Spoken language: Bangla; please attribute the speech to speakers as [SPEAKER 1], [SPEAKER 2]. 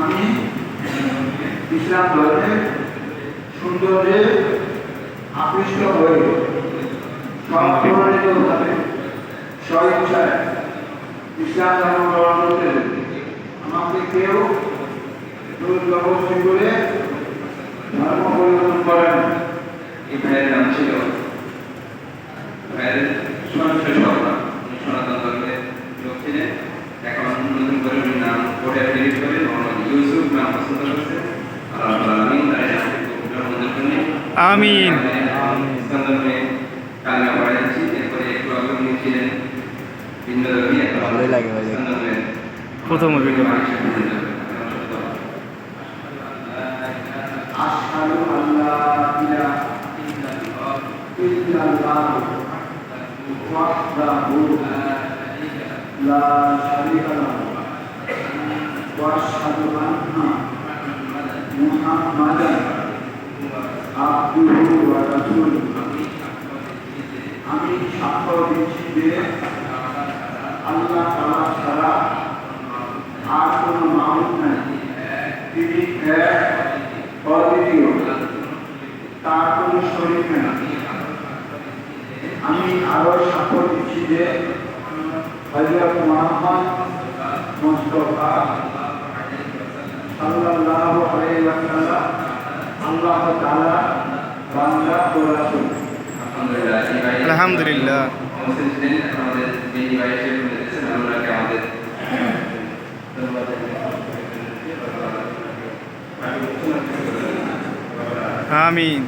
[SPEAKER 1] আমি ইসলাম ধর্মের সৌন্দর্যে আকৃষ্ট হয়ে। সম্পূর্ণভাবে স্বইচ্ছায় ইসলাম ধর্ম গ্রহণ করতে আমাকে কেউ জবরদস্তি করে ধর্ম পরিবর্তন করেন
[SPEAKER 2] এই ভাইয়ের নাম ছিল ভাইয়ের সরাসরি সরকার সনাতন ধর্মের লোক ছিলেন এখন নতুন করে উনি নাম কোটে ডিলিট করে মোহাম্মদ ইউসুফ নাম পছন্দ করছে আল্লাহ তাআলা আমিন তার এই মঞ্জুর করুন
[SPEAKER 3] আমিন।
[SPEAKER 2] কালিমা পড়াচ্ছি এরপরে একটু আগে উনি ছিলেন
[SPEAKER 3] ভালোই লাগে ভাই প্রথম অভিজ্ঞতা।
[SPEAKER 1] আশহাদু আল্লা ইলাহা ইল্লাল্লাহ সাক্ষ্য দিচ্ছি যে আল্লাহ তাআলা ছাড়া আর কোনো মাবুদ নাই তিনি এক অদ্বিতীয় তার কোনো শরীর নেই আমি আরও সাক্ষ্য দিচ্ছি যে হযরত মুহাম্মদ মুস্তাফা সাল্লাল্লাহু আলাইহি ওয়াসাল্লাম আল্লাহ তাআলা
[SPEAKER 2] আমাদের
[SPEAKER 3] আমিন